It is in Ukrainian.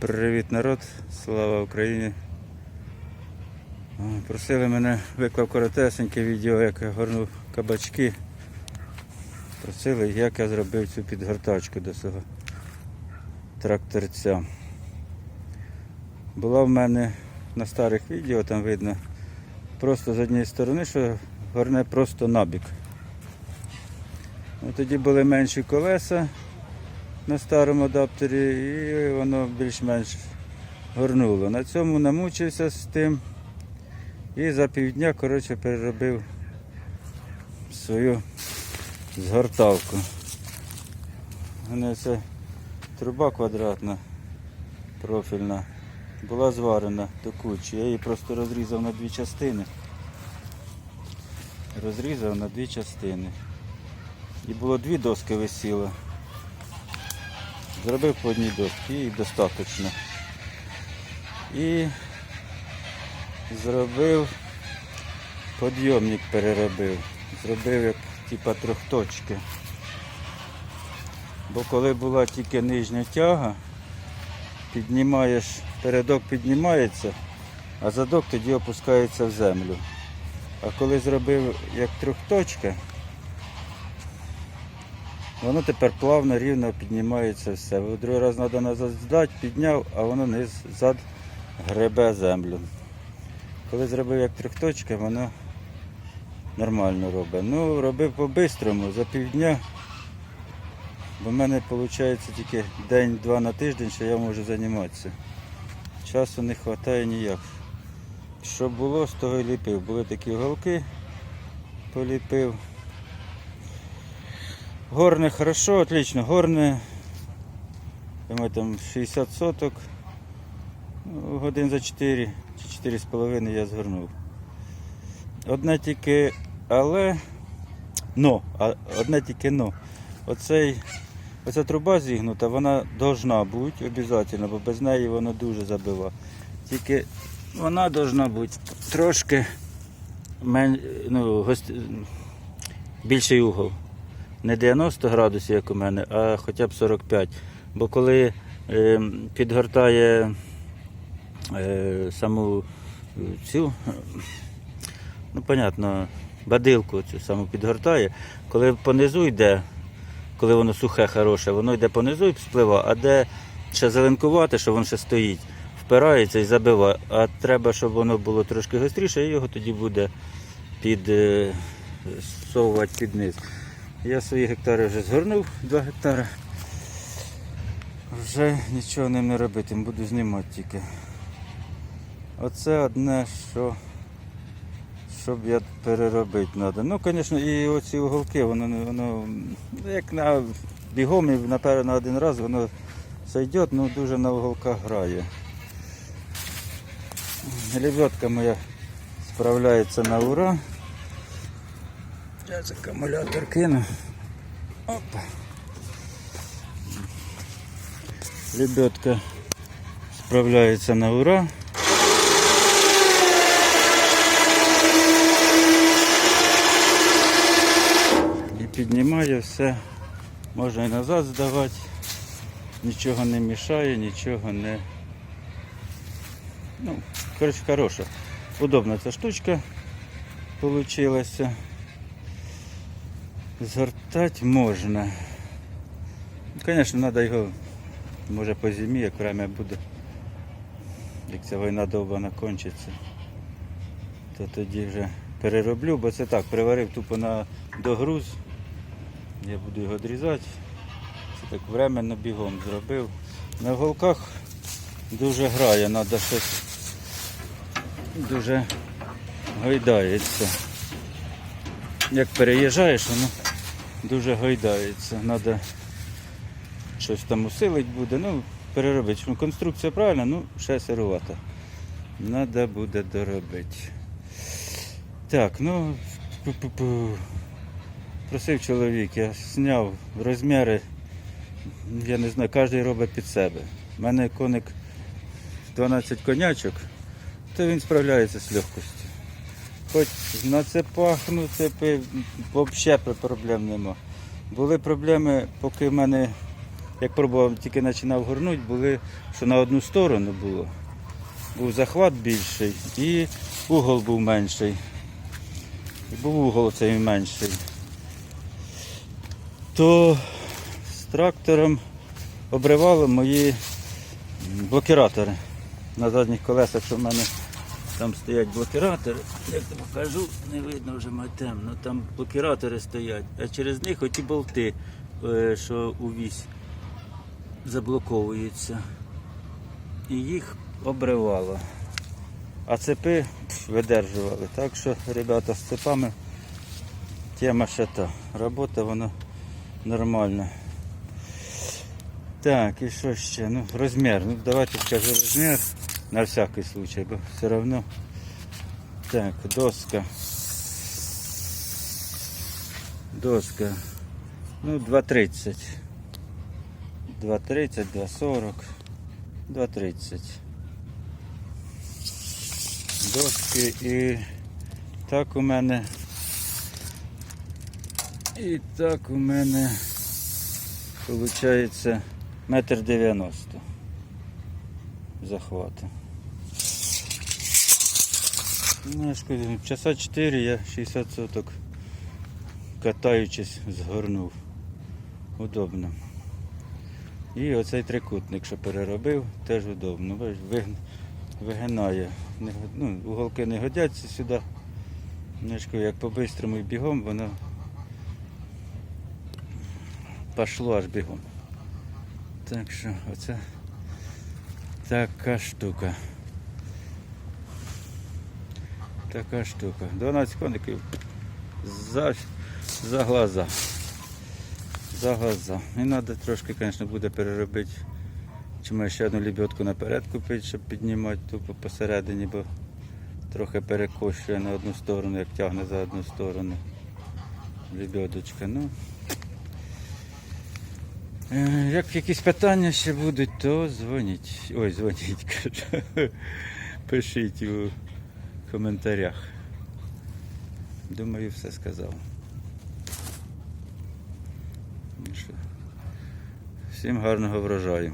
Привіт народ, слава Україні. Просили мене, виклав коротесеньке відео, як я горнув кабачки. Просили, як я зробив цю підгортачку до свого тракторця. Була в мене на старих відео, там видно, просто з однієї сторони, що горне просто набік. Ну, тоді були менші колеса на старому адаптері і воно більш-менш горнуло. На цьому намучився з тим і за півдня коротше, переробив свою згортавку. У мене це труба квадратна, профільна, була зварена до кучі. Я її просто розрізав на дві частини. Розрізав на дві частини. І було дві доски висіло. Зробив по одній досці і достатньо. І зробив підйомник переробив. Зробив як типа трьохточки. Бо коли була тільки нижня тяга, піднімаєш, передок піднімається, а задок тоді опускається в землю. А коли зробив як трьохточка, Воно тепер плавно, рівно піднімається все. Другий раз треба назад здати, підняв, а воно не зад гребе землю. Коли зробив як трьохточка, воно нормально робить. Ну, робив по-бистрому, за півдня. Бо в мене виходить тільки день-два на тиждень, що я можу займатися. Часу не вистачає ніяк. Що було, з того і ліпив. Були такі голки, поліпив. Горне хорошо, отлично. Горне. Там 60 соток. Ну, Годин за 4 чи 4,5 я згорнув. Одне тільки але. Но, одне тільки но. Оцей, оця труба зігнута, вона должна бути обов'язково, бо без неї воно дуже забива. Тільки вона должна бути трошки мен, ну, гост... більший угол не 90 градусів, як у мене, а хоча б 45. Бо коли е, підгортає е, саму цю, ну, понятно, бадилку цю саму підгортає, коли понизу йде, коли воно сухе, хороше, воно йде понизу і спливає, а де ще зеленкувати, що воно ще стоїть, впирається і забиває. А треба, щоб воно було трошки гостріше, і його тоді буде під, е, під низ. Я свої гектари вже згорнув, 2 гектари. Вже нічого ним не робитиму, буду знімати тільки. Оце одне, що щоб я переробити треба. Ну, звісно, і оці уголки, воно, воно ну, як на бігом і наперед на один раз воно зайде, ну дуже на уголках грає. Лебедка моя справляється на ура. Зараз акумулятор кину. Опа. Лебедка справляється на ура. І піднімає все. Можна і назад здавати. Нічого не мішає, нічого не. Ну, коротше, хороша. Удобна ця штучка получилася. Згортати можна. Звісно, треба його, може по зимі, як время буде. Як ця війна довбана кончиться, то тоді вже перероблю, бо це так, приварив тупо на догруз. Я буду його відрізати. Це так временно бігом зробив. На голках дуже грає, треба щось дуже гойдається. Як переїжджаєш, воно дуже гойдається. Треба щось там усилить буде, ну, переробити. Ну, конструкція правильна, ну, ще сирувата. Треба буде доробити. Так, ну, пу-пу-пу. просив чоловік, я зняв розміри, я не знаю, кожен робить під себе. У мене коник 12 конячок, то він справляється з легкостю. Хоч на цепах, ну взагалі проблем нема. Були проблеми, поки в мене як пробував, тільки починав горнути, були, що на одну сторону було. Був захват більший і угол був менший. І був угол цей менший. То з трактором обривало мої блокіратори. На задніх колесах, що в мене там стоять блокіратори. Як тобі покажу, не видно вже має темно. Там блокіратори стоять, а через них оті болти, е, що у вісь заблоковуються. І їх обривало. А цепи видержували. Так що, ребята, з цепами тема ще та. Робота воно нормальна. Так, і що ще? Ну, розмір. Ну, давайте скажу розмір на всякий случай, бо все одно. Так, доска. Доска. Ну, 2,30. 2,30, 2,40, 2,30. Доски і так у мене. І так у мене виходить метр дев'яносто захвату. Ну, часа 4 я 60 соток катаючись згорнув. Удобно. І оцей трикутник, що переробив, теж удобно. Вигинає. Ну, уголки не годяться сюди. Кажу, як по-бистрому і бігом, воно пішло аж бігом. Так що оце така штука. Така штука. 12 коників за, за глаза. За глаза. І треба трошки, звісно, буде переробити. Чи може ще одну лебедку наперед купити, щоб піднімати тупо посередині, бо трохи перекошує на одну сторону, як тягне за одну сторону. Лебедочка. Ну. Е, Як якісь питання ще будуть, то дзвоніть. Ой, дзвоніть, кажу. Пишіть коментарях. Думаю, все сказав. Всім гарного врожаю.